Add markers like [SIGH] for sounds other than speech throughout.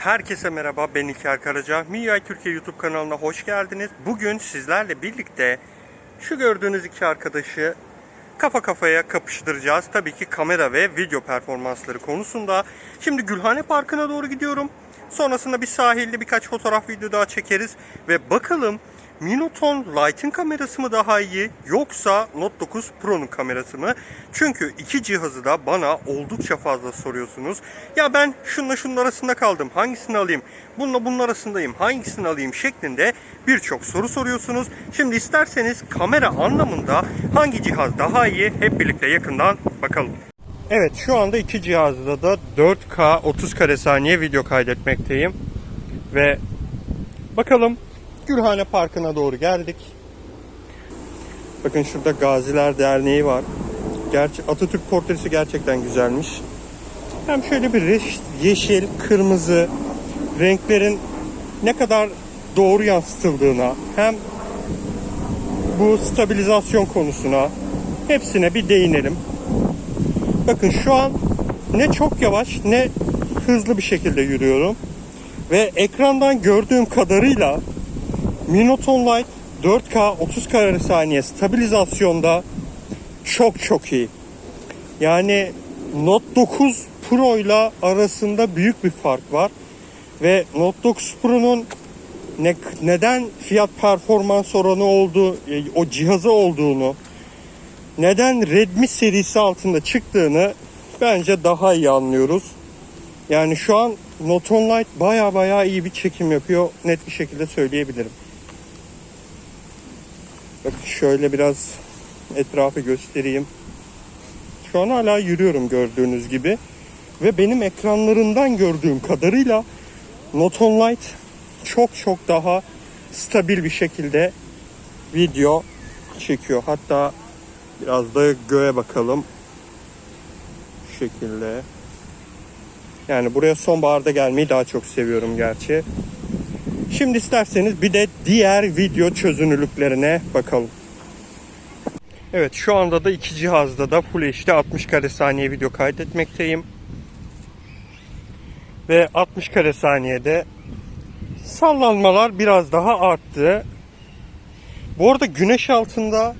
Herkese merhaba ben İlker Karaca. MIUI Türkiye YouTube kanalına hoş geldiniz. Bugün sizlerle birlikte şu gördüğünüz iki arkadaşı kafa kafaya kapıştıracağız. Tabii ki kamera ve video performansları konusunda. Şimdi Gülhane Parkı'na doğru gidiyorum. Sonrasında bir sahilde birkaç fotoğraf video daha çekeriz. Ve bakalım Minoton Light'ın kamerası mı daha iyi yoksa Note 9 Pro'nun kamerası mı? Çünkü iki cihazı da bana oldukça fazla soruyorsunuz. Ya ben şunla şunun arasında kaldım. Hangisini alayım? Bununla bunun arasındayım. Hangisini alayım? şeklinde birçok soru soruyorsunuz. Şimdi isterseniz kamera anlamında hangi cihaz daha iyi? Hep birlikte yakından bakalım. Evet şu anda iki cihazda da 4K 30 kare saniye video kaydetmekteyim. Ve bakalım Gülhane Parkı'na doğru geldik. Bakın şurada Gaziler Derneği var. Gerçi Atatürk portresi gerçekten güzelmiş. Hem şöyle bir yeşil, kırmızı renklerin ne kadar doğru yansıtıldığına hem bu stabilizasyon konusuna hepsine bir değinelim. Bakın şu an ne çok yavaş ne hızlı bir şekilde yürüyorum. Ve ekrandan gördüğüm kadarıyla Minoton Light 4K 30 kare saniye stabilizasyonda çok çok iyi. Yani Note 9 Pro ile arasında büyük bir fark var. Ve Note 9 Pro'nun ne, neden fiyat performans oranı olduğu, e, o cihazı olduğunu, neden Redmi serisi altında çıktığını bence daha iyi anlıyoruz. Yani şu an Noton Light baya baya iyi bir çekim yapıyor. Net bir şekilde söyleyebilirim. Bakın şöyle biraz etrafı göstereyim. Şu an hala yürüyorum gördüğünüz gibi. Ve benim ekranlarından gördüğüm kadarıyla Noton Light çok çok daha stabil bir şekilde video çekiyor. Hatta biraz da göğe bakalım. Şu şekilde. Yani buraya sonbaharda gelmeyi daha çok seviyorum gerçi. Şimdi isterseniz bir de diğer video çözünürlüklerine bakalım. Evet şu anda da iki cihazda da Full HD 60 kare saniye video kaydetmekteyim. Ve 60 kare saniyede sallanmalar biraz daha arttı. Bu arada güneş altında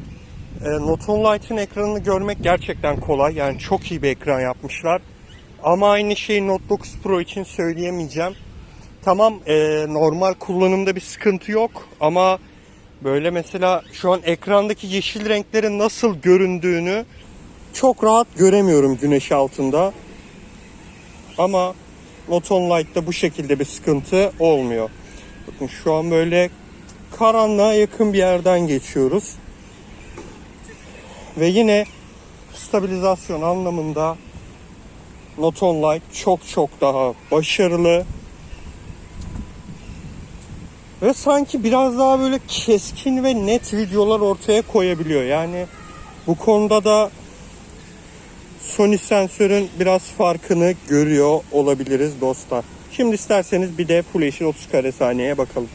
e, Noton Light'ın ekranını görmek gerçekten kolay. Yani çok iyi bir ekran yapmışlar. Ama aynı şeyi Note 9 Pro için söyleyemeyeceğim. Tamam e, normal kullanımda bir sıkıntı yok ama böyle mesela şu an ekrandaki yeşil renklerin nasıl göründüğünü çok rahat göremiyorum güneş altında. Ama Noton Light'ta bu şekilde bir sıkıntı olmuyor. Bakın şu an böyle karanlığa yakın bir yerden geçiyoruz. Ve yine stabilizasyon anlamında Noton Light çok çok daha başarılı. Ve sanki biraz daha böyle keskin ve net videolar ortaya koyabiliyor. Yani bu konuda da Sony sensörün biraz farkını görüyor olabiliriz dostlar. Şimdi isterseniz bir de Full HD 30 kare saniyeye bakalım.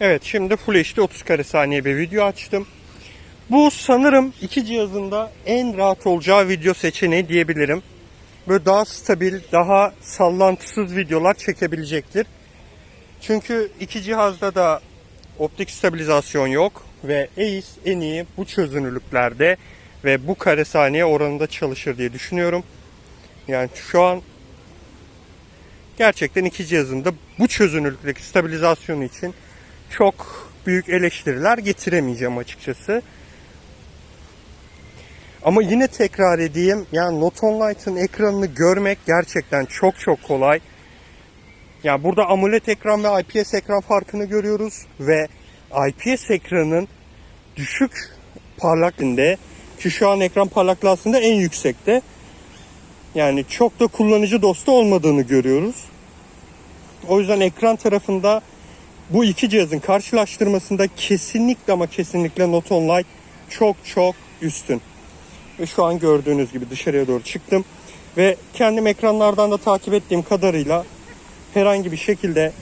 Evet şimdi Full HD 30 kare saniye bir video açtım. Bu sanırım iki cihazında en rahat olacağı video seçeneği diyebilirim. Böyle daha stabil, daha sallantısız videolar çekebilecektir. Çünkü iki cihazda da optik stabilizasyon yok ve EIS en iyi bu çözünürlüklerde ve bu kare saniye oranında çalışır diye düşünüyorum. Yani şu an gerçekten iki cihazın da bu çözünürlükteki stabilizasyonu için çok büyük eleştiriler getiremeyeceğim açıkçası. Ama yine tekrar edeyim. Yani Noton Light'ın ekranını görmek gerçekten çok çok kolay. Yani burada AMOLED ekran ve IPS ekran farkını görüyoruz ve IPS ekranın düşük parlaklığında ki şu an ekran parlaklığı aslında en yüksekte. Yani çok da kullanıcı dostu olmadığını görüyoruz. O yüzden ekran tarafında bu iki cihazın karşılaştırmasında kesinlikle ama kesinlikle Noton Light çok çok üstün. Ve şu an gördüğünüz gibi dışarıya doğru çıktım. Ve kendim ekranlardan da takip ettiğim kadarıyla herhangi bir şekilde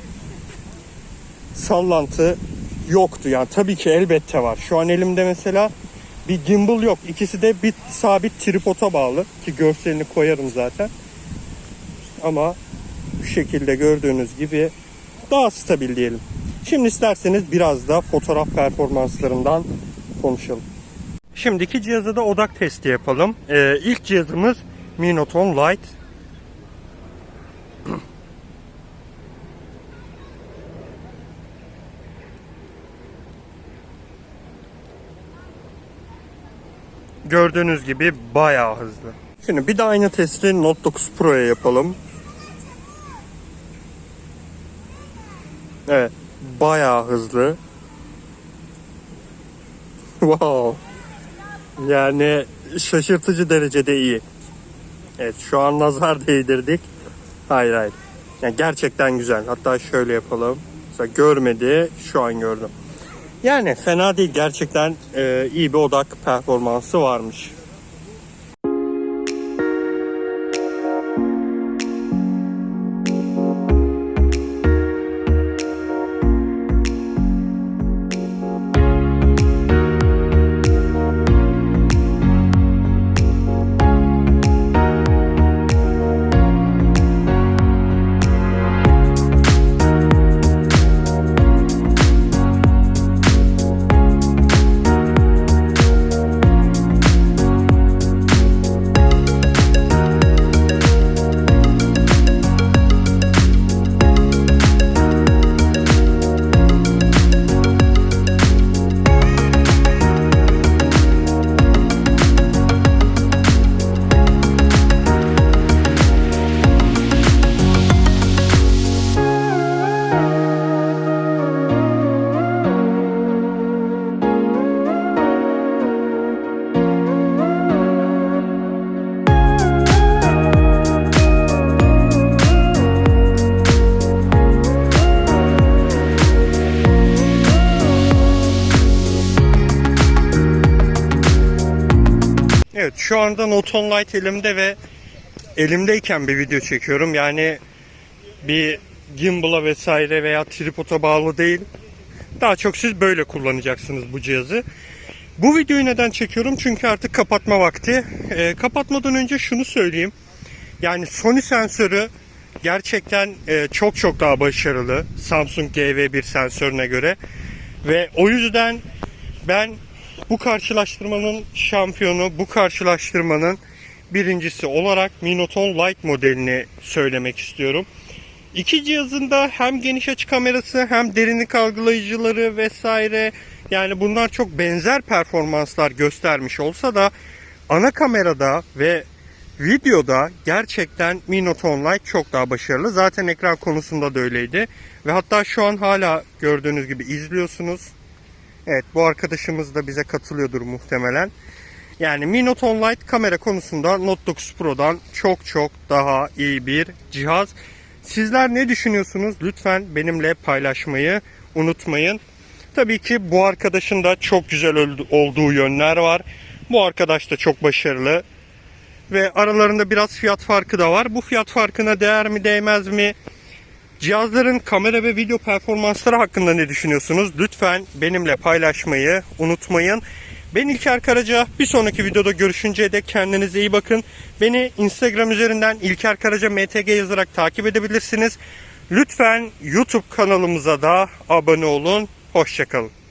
sallantı yoktu. Yani tabii ki elbette var. Şu an elimde mesela bir gimbal yok. İkisi de bir sabit tripoda bağlı ki görselini koyarım zaten. Ama Şu şekilde gördüğünüz gibi daha stabil diyelim. Şimdi isterseniz biraz da fotoğraf performanslarından konuşalım. Şimdiki cihazda da odak testi yapalım. Ee, ilk cihazımız Minoton Lite. Gördüğünüz gibi bayağı hızlı. Şimdi bir de aynı testi Note 9 Pro'ya yapalım. Evet, bayağı hızlı. Wow. Yani şaşırtıcı derecede iyi. Evet, şu an nazar [LAUGHS] değdirdik. Hayır hayır. Yani gerçekten güzel. Hatta şöyle yapalım. Mesela görmedi, şu an gördüm. Yani fena değil. Gerçekten e, iyi bir odak performansı varmış. Şu anda Noton Lite elimde ve elimdeyken bir video çekiyorum. Yani bir gimbal'a vesaire veya tripoda bağlı değil. Daha çok siz böyle kullanacaksınız bu cihazı. Bu videoyu neden çekiyorum? Çünkü artık kapatma vakti. Ee, kapatmadan önce şunu söyleyeyim. Yani Sony sensörü gerçekten e, çok çok daha başarılı Samsung GV1 sensörüne göre. Ve o yüzden ben bu karşılaştırmanın şampiyonu, bu karşılaştırmanın birincisi olarak Minoton Lite modelini söylemek istiyorum. İki cihazın da hem geniş açı kamerası hem derinlik algılayıcıları vesaire yani bunlar çok benzer performanslar göstermiş olsa da ana kamerada ve videoda gerçekten Minoton Lite çok daha başarılı. Zaten ekran konusunda da öyleydi. Ve hatta şu an hala gördüğünüz gibi izliyorsunuz. Evet bu arkadaşımız da bize katılıyordur muhtemelen. Yani Mi Note 10 Lite kamera konusunda Note 9 Pro'dan çok çok daha iyi bir cihaz. Sizler ne düşünüyorsunuz? Lütfen benimle paylaşmayı unutmayın. Tabii ki bu arkadaşın da çok güzel olduğu yönler var. Bu arkadaş da çok başarılı. Ve aralarında biraz fiyat farkı da var. Bu fiyat farkına değer mi değmez mi? Cihazların kamera ve video performansları hakkında ne düşünüyorsunuz? Lütfen benimle paylaşmayı unutmayın. Ben İlker Karaca. Bir sonraki videoda görüşünceye dek kendinize iyi bakın. Beni Instagram üzerinden İlker Karaca MTG yazarak takip edebilirsiniz. Lütfen YouTube kanalımıza da abone olun. Hoşçakalın.